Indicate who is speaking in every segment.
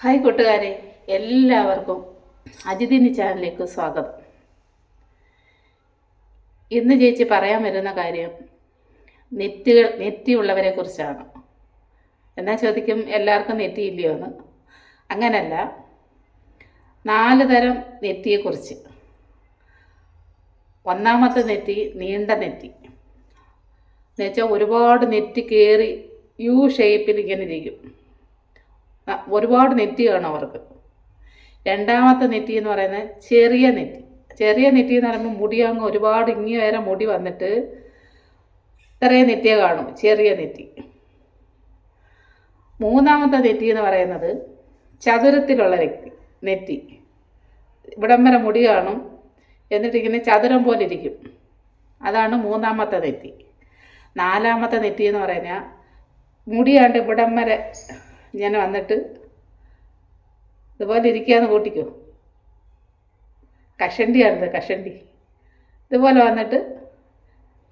Speaker 1: Hi കൂട്ടുകാരെ എല്ലാവർക്കും അജിതിനി ചാനലിലേക്ക് സ്വാഗതം. ഇന്ന് ചേച്ചി പറയാൻ വരുന്ന കാര്യം നെറ്റുകൾ നെറ്റിയുള്ളവരെ കുറിച്ചാണ്. എന്നാൽ ചോദിക്കും എല്ലാവർക്കും നെറ്റിയില്ലയോ എന്ന്? അങ്ങനല്ല. നാല് തരം നെറ്റിയെക്കുറിച്ച്. ഒന്നാമത്തെ നെറ്റി നീണ്ട നെറ്റി. എന്നുവെച്ചാൽ ഒരുപാട് നെറ്റി കയറി യു ഷേപ്പിൽ ഇങ്ങനെ ഇരിക്കും. ഒരുപാട് നെറ്റി വേണം അവർക്ക്. രണ്ടാമത്തെ നെറ്റി എന്ന് പറയുന്നത് ചെറിയ നെറ്റി. ചെറിയ നെറ്റി എന്ന് പറയുമ്പോൾ മുടി അങ്ങ് ഒരുപാട് ഇങ്ങി വരെ മുടി വന്നിട്ട് ഇത്രയും നെറ്റിയെ കാണും ചെറിയ നെറ്റി. മൂന്നാമത്തെ നെറ്റി എന്ന് പറയുന്നത് ചതുരത്തിലുള്ള വ്യക്തി നെറ്റി. ഇവിടം വരെ മുടി കാണും എന്നിട്ട് ഇങ്ങനെ ചതുരം പോലെ ഇരിക്കും. അതാണ് മൂന്നാമത്തെ നെറ്റി. നാലാമത്തെ നെറ്റി എന്ന് പറഞ്ഞാൽ മുടിയാണ്ട് ഇവിടം വരെ ഇങ്ങനെ വന്നിട്ട് ഇതുപോലെ ഇരിക്കുകയെന്ന് കൂട്ടിക്കോ. കഷണ്ടിയാണിത് കഷണ്ടി. ഇതുപോലെ വന്നിട്ട്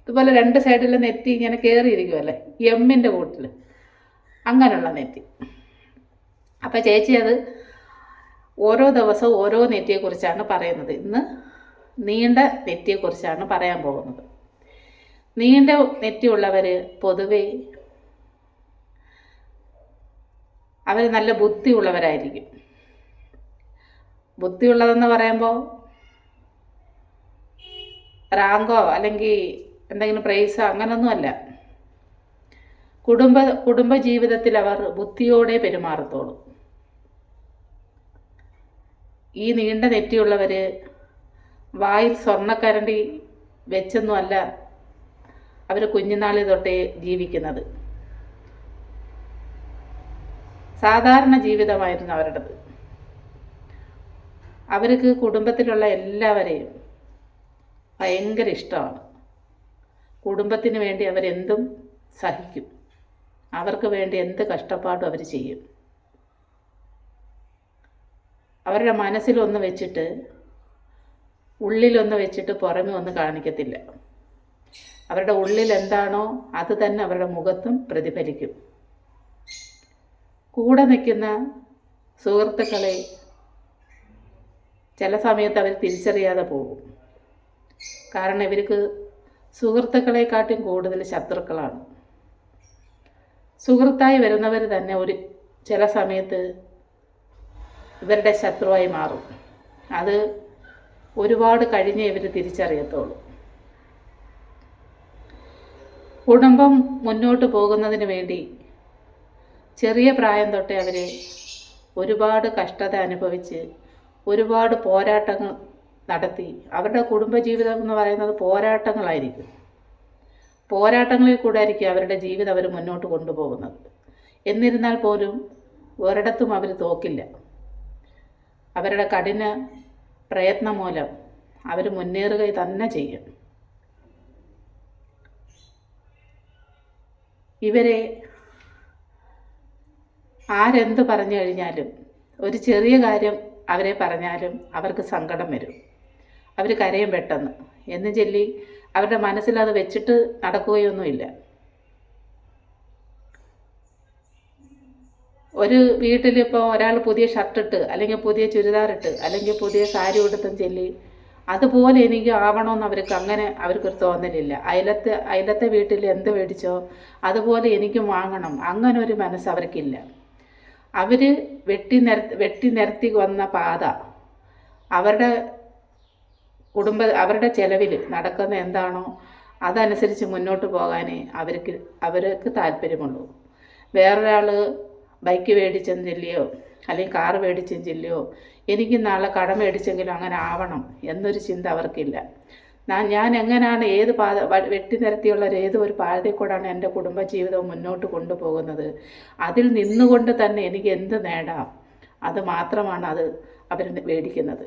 Speaker 1: ഇതുപോലെ രണ്ട് സൈഡിൽ നെറ്റി ഇങ്ങനെ കയറിയിരിക്കുമല്ലേ എമ്മിന്റെ കൂട്ടിൽ അങ്ങനെയുള്ള നെറ്റി. അപ്പം ചേച്ചി അത് ഓരോ ദിവസവും ഓരോ നെറ്റിയെക്കുറിച്ചാണ് പറയുന്നത്. ഇന്ന് നീണ്ട നെറ്റിയെക്കുറിച്ചാണ് പറയാൻ പോകുന്നത്. നീണ്ട നെറ്റിയുള്ളവർ പൊതുവേ അവർ നല്ല ബുദ്ധിയുള്ളവരായിരിക്കും. ബുദ്ധിയുള്ളതെന്ന് പറയുമ്പോൾ റാങ്കോ അല്ലെങ്കിൽ എന്തെങ്കിലും പ്രൈസോ അങ്ങനൊന്നുമല്ല കുടുംബ കുടുംബ ജീവിതത്തിൽ അവർ ബുദ്ധിയോടെ പെരുമാറത്തോളൂ. ഈ നീണ്ട നെറ്റിയുള്ളവർ വായിൽ സ്വർണക്കരണ്ടി വെച്ചൊന്നുമല്ല അവർ കുഞ്ഞുനാളിൽ തൊട്ടേ ജീവിക്കുന്നത്. സാധാരണ ജീവിതമായിരുന്നു അവരുടേത്. അവർക്ക് കുടുംബത്തിലുള്ള എല്ലാവരെയും ഭയങ്കര ഇഷ്ടമാണ്. കുടുംബത്തിന് വേണ്ടി അവരെന്തും സഹിക്കും. അവർക്ക് വേണ്ടി എന്ത് കഷ്ടപ്പാടും അവർ ചെയ്യും. അവരുടെ മനസ്സിലൊന്ന് വെച്ചിട്ട് ഉള്ളിലൊന്ന് വെച്ചിട്ട് പുറമെ ഒന്ന് കാണിക്കത്തില്ല. അവരുടെ ഉള്ളിൽ എന്താണോ അത് തന്നെ അവരുടെ മുഖത്തും പ്രതിഫലിക്കും. നിൽക്കുന്ന സുഹൃത്തുക്കളെ ചില സമയത്ത് അവർ തിരിച്ചറിയാതെ പോകും. കാരണം ഇവർക്ക് സുഹൃത്തുക്കളെക്കാട്ടും കൂടുതൽ ശത്രുക്കളാണ്. സുഹൃത്തായി വരുന്നവർ തന്നെ ഒരു ചില സമയത്ത് ഇവരുടെ ശത്രുവായി മാറും. അത് ഒരുപാട് കഴിഞ്ഞേ ഇവർ തിരിച്ചറിയത്തുള്ളൂ. കുടുംബം മുന്നോട്ട് പോകുന്നതിന് വേണ്ടി ചെറിയ പ്രായം തൊട്ടേ അവർ ഒരുപാട് കഷ്ടത അനുഭവിച്ച് ഒരുപാട് പോരാട്ടങ്ങൾ നടത്തി. അവരുടെ കുടുംബജീവിതം എന്ന് പറയുന്നത് പോരാട്ടങ്ങളായിരിക്കും. പോരാട്ടങ്ങളിൽ കൂടെ ആയിരിക്കും അവരുടെ ജീവിതം അവർ മുന്നോട്ട് കൊണ്ടുപോകുന്നത്. എന്നിരുന്നാൽ പോലും ഒരിടത്തും അവർ തോക്കില്ല. അവരുടെ കഠിന പ്രയത്നം മൂലം അവർ മുന്നേറുക തന്നെ ചെയ്യും. ഇവരെ ആരെന്ത് പറഞ്ഞു കഴിഞ്ഞാലും ഒരു ചെറിയ കാര്യം അവരെ പറഞ്ഞാലും അവർക്ക് സങ്കടം വരും. അവർ കരയും പെട്ടെന്ന്. എന്ന് ചൊല്ലി അവരുടെ മനസ്സിൽ അത് വെച്ചിട്ട് നടക്കുകയൊന്നുമില്ല. ഒരു വീട്ടിലിപ്പോൾ ഒരാൾ പുതിയ ഷർട്ടിട്ട് അല്ലെങ്കിൽ പുതിയ ചുരിദാറിട്ട് അല്ലെങ്കിൽ പുതിയ സാരി ഉടുത്തും ചൊല്ലി അതുപോലെ എനിക്ക് ആവണമെന്ന് അവർക്ക് അങ്ങനെ അവർക്ക് തോന്നലില്ല. അയലത്തെ അയലത്തെ വീട്ടിൽ എന്ത് മേടിച്ചോ അതുപോലെ എനിക്കും വാങ്ങണം. അങ്ങനെ ഒരു മനസ്സ് അവർക്കില്ല. അവർ വെട്ടി നിര വെട്ടി നിരത്തി വന്ന പാത അവരുടെ കുടുംബ അവരുടെ ചെലവിൽ നടക്കുന്ന എന്താണോ അതനുസരിച്ച് മുന്നോട്ട് പോകാനേ അവർക്ക് അവർക്ക് താല്പര്യമുള്ളൂ. വേറൊരാൾ ബൈക്ക് മേടിച്ചെന്ന് ചൊല്ലിയോ അല്ലെങ്കിൽ കാറ് മേടിച്ചെന്ന് ചൊല്ലിയോ എനിക്ക് നാളെ കട മേടിച്ചെങ്കിലും അങ്ങനെ ആവണം എന്നൊരു ചിന്ത അവർക്കില്ല. ഞാൻ ഞാൻ എങ്ങനെയാണ് ഏത് പാത വെട്ടി നിരത്തിയുള്ള ഏത് ഒരു പാതയിൽ കൂടാണ് എന്റെ കുടുംബജീവിതം മുന്നോട്ട് കൊണ്ടുപോകുന്നത്? അതിൽ നിന്നുകൊണ്ട് തന്നെ എനിക്ക് എന്ത് നേടാം? അത് മാത്രമാണ് അത് അവർ മേടിക്കുന്നത്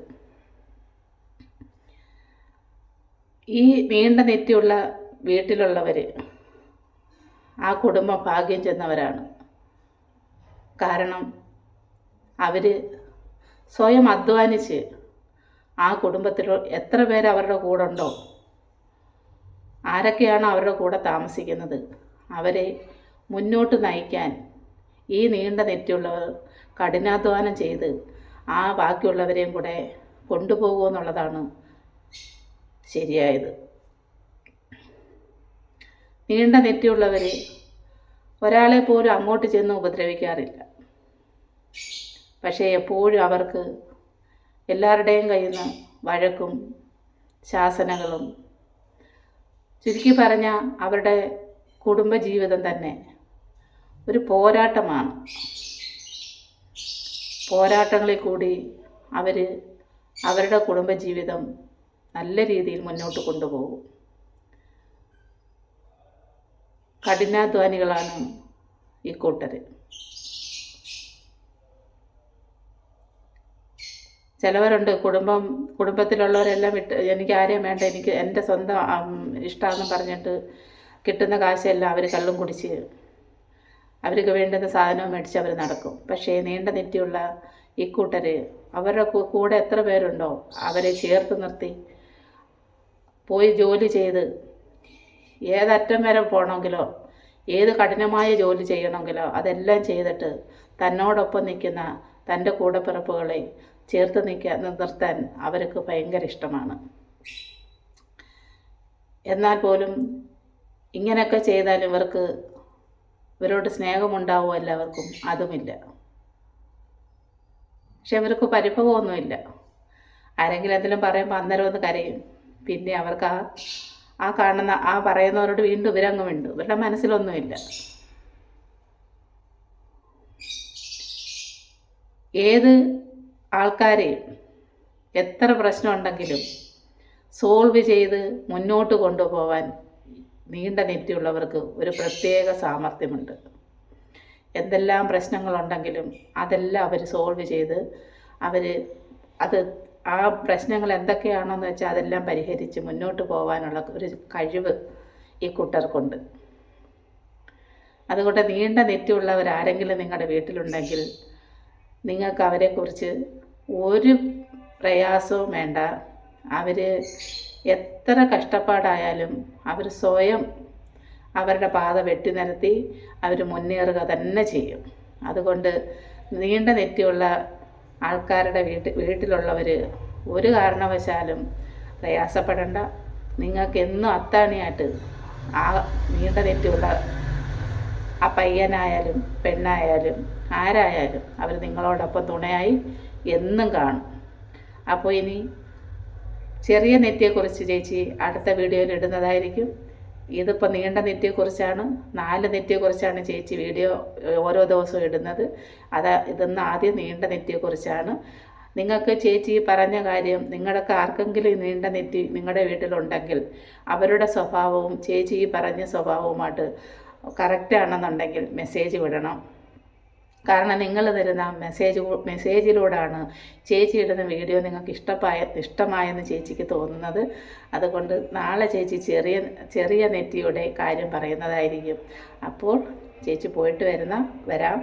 Speaker 1: ഈ നീണ്ട നെറ്റിയുള്ള വീട്ടിലുള്ളവർ ആ കുടുംബം ഭാഗ്യം ചെന്നവരാണ്. കാരണം അവർ സ്വയം അധ്വാനിച്ച് ആ കുടുംബത്തിൽ എത്ര പേർ അവരുടെ കൂടെ ഉണ്ടോ? ആരൊക്കെയാണ് അവരുടെ കൂടെ താമസിക്കുന്നത്? അവരെ മുന്നോട്ട് നയിക്കാൻ ഈ നീണ്ട നെറ്റുള്ളവർ കഠിനാധ്വാനം ചെയ്ത് ആ ബാക്കിയുള്ളവരെയും കൂടെ കൊണ്ടുപോകുമെന്നുള്ളതാണ് ശരിയായത്. നീണ്ട നെറ്റിയുള്ളവർ ഒരാളെ പോലും അങ്ങോട്ട് ചെന്ന് ഉപദ്രവിക്കാറില്ല. പക്ഷേ എപ്പോഴും അവർക്ക് എല്ലാവരുടെയും കയ്യിൽ നിന്ന് വഴക്കും ശാസനകളും. ചുരുക്കി പറഞ്ഞ അവരുടെ കുടുംബജീവിതം തന്നെ ഒരു പോരാട്ടമാണ്. പോരാട്ടങ്ങളിൽ കൂടി അവർ അവരുടെ കുടുംബജീവിതം നല്ല രീതിയിൽ മുന്നോട്ട് കൊണ്ടുപോകും. കഠിനാധ്വാനികളാണ് ഈ കൂട്ടർ ചിലവരുണ്ട്. കുടുംബം കുടുംബത്തിലുള്ളവരെല്ലാം വിട്ട് എനിക്ക് ആരെയും വേണ്ട എനിക്ക് എന്റെ സ്വന്തം ഇഷ്ടമാണെന്ന് പറഞ്ഞിട്ട് കിട്ടുന്ന കാശെല്ലാം അവർ കള്ളും കുടിച്ച് അവർക്ക് വേണ്ടുന്ന സാധനവും മേടിച്ച് അവർ നടക്കും. പക്ഷേ നീണ്ട നെറ്റിയുള്ള ഇക്കൂട്ടർ കൂട്ടർ അവരുടെ കൂടെ എത്ര പേരുണ്ടോ അവരെ ചേർത്ത് നിർത്തി പോയി ജോലി ചെയ്ത് ഏതറ്റം വരെ പോകണമെങ്കിലോ ഏത് കഠിനമായ ജോലി ചെയ്യണമെങ്കിലോ അതെല്ലാം ചെയ്തിട്ട് തന്നോടൊപ്പം നിൽക്കുന്ന തന്റെ കൂടപ്പിറപ്പുകളെ ചേർത്ത് നിൽക്കാൻ നിർത്താൻ അവർക്ക് ഭയങ്കര ഇഷ്ടമാണ്. എന്നാൽ പോലും ഇങ്ങനെയൊക്കെ ചെയ്താൽ ഇവർക്ക് ഇവരോട് സ്നേഹമുണ്ടാവുമോ എല്ലാവർക്കും? അതുമില്ല. പക്ഷെ ഇവർക്ക് പരിഭവമൊന്നുമില്ല. ആരെങ്കിലും എന്തെങ്കിലും പറയുമ്പോൾ അന്നേരം ഒന്ന് കരയും. പിന്നെ അവർക്ക് ആ ആ കാണുന്ന ആ പറയുന്നവരോട് വീണ്ടും ഇവരങ്ങ് വീണ്ടും ഇവരുടെ മനസ്സിലൊന്നുമില്ല. ഏത് ആൾക്കാരെയും എത്ര പ്രശ്നമുണ്ടെങ്കിലും സോൾവ് ചെയ്ത് മുന്നോട്ട് കൊണ്ടുപോകാൻ നീണ്ട നെറ്റിയുള്ളവർക്ക് ഒരു പ്രത്യേക സാമർഥ്യമുണ്ട്. എന്തെല്ലാം പ്രശ്നങ്ങളുണ്ടെങ്കിലും അതെല്ലാം അവർ സോൾവ് ചെയ്ത് അവർ അത് ആ പ്രശ്നങ്ങൾ എന്തൊക്കെയാണോന്ന് വെച്ചാൽ അതെല്ലാം പരിഹരിച്ച് മുന്നോട്ട് പോകാനുള്ള ഒരു കഴിവ് ഈ കൂട്ടർക്കുണ്ട്. അതുകൊണ്ട് നീണ്ട നെറ്റിയുള്ളവർ ആരെങ്കിലും നിങ്ങളുടെ വീട്ടിലുണ്ടെങ്കിൽ നിങ്ങൾക്ക് അവരെക്കുറിച്ച് ഒരു പ്രയാസവും വേണ്ട. അവർ എത്ര കഷ്ടപ്പാടായാലും അവർ സ്വയം അവരുടെ പാത വെട്ടി നിരത്തി അവർ മുന്നേറുക തന്നെ ചെയ്യും. അതുകൊണ്ട് നീണ്ട നെറ്റിയുള്ള ആൾക്കാരുടെ വീട്ടിൽ വീട്ടിലുള്ളവർ ഒരു കാരണവശാലും പ്രയാസപ്പെടേണ്ട. നിങ്ങൾക്ക് എന്നും അത്താണിയായിട്ട് ആ നീണ്ട നെറ്റിയുള്ള ആ പയ്യനായാലും പെണ്ണായാലും ആരായാലും അവർ നിങ്ങളോടൊപ്പം തുണയായി എന്നും കാണും. അപ്പോൾ ഇനി ചെറിയ നെറ്റിയെക്കുറിച്ച് ചേച്ചി അടുത്ത വീഡിയോയിൽ ഇടുന്നതായിരിക്കും. ഇതിപ്പോൾ നീണ്ട നെറ്റിയെക്കുറിച്ചാണ് നാല് നെറ്റിയെക്കുറിച്ചാണ് ചേച്ചി വീഡിയോ ഓരോ ദിവസവും ഇടുന്നത്. അത് ഇതൊന്ന് ആദ്യം നീണ്ട നെറ്റിയെക്കുറിച്ചാണ്. നിങ്ങൾക്ക് ചേച്ചി പറഞ്ഞ കാര്യം നിങ്ങളുടെ ആർക്കെങ്കിലും നീണ്ട നെറ്റി നിങ്ങളുടെ വീട്ടിലുണ്ടെങ്കിൽ അവരുടെ സ്വഭാവവും ചേച്ചി ഈ പറഞ്ഞ സ്വഭാവവുമായിട്ട് കറക്റ്റാണെന്നുണ്ടെങ്കിൽ മെസ്സേജ് വിടണം. കാരണം നിങ്ങൾ തരുന്ന മെസ്സേജ് മെസ്സേജിലൂടെയാണ് ചേച്ചി ഇടുന്ന വീഡിയോ നിങ്ങൾക്ക് ഇഷ്ടമായ ഇഷ്ടമായെന്ന് ചേച്ചിക്ക് തോന്നുന്നത്. അതുകൊണ്ട് നാളെ ചേച്ചി ചെറിയ ചെറിയ നെറ്റിയുടെ കാര്യം പറയുന്നതായിരിക്കും. അപ്പോൾ ചേച്ചി പോയിട്ട് വരുന്ന വരാം.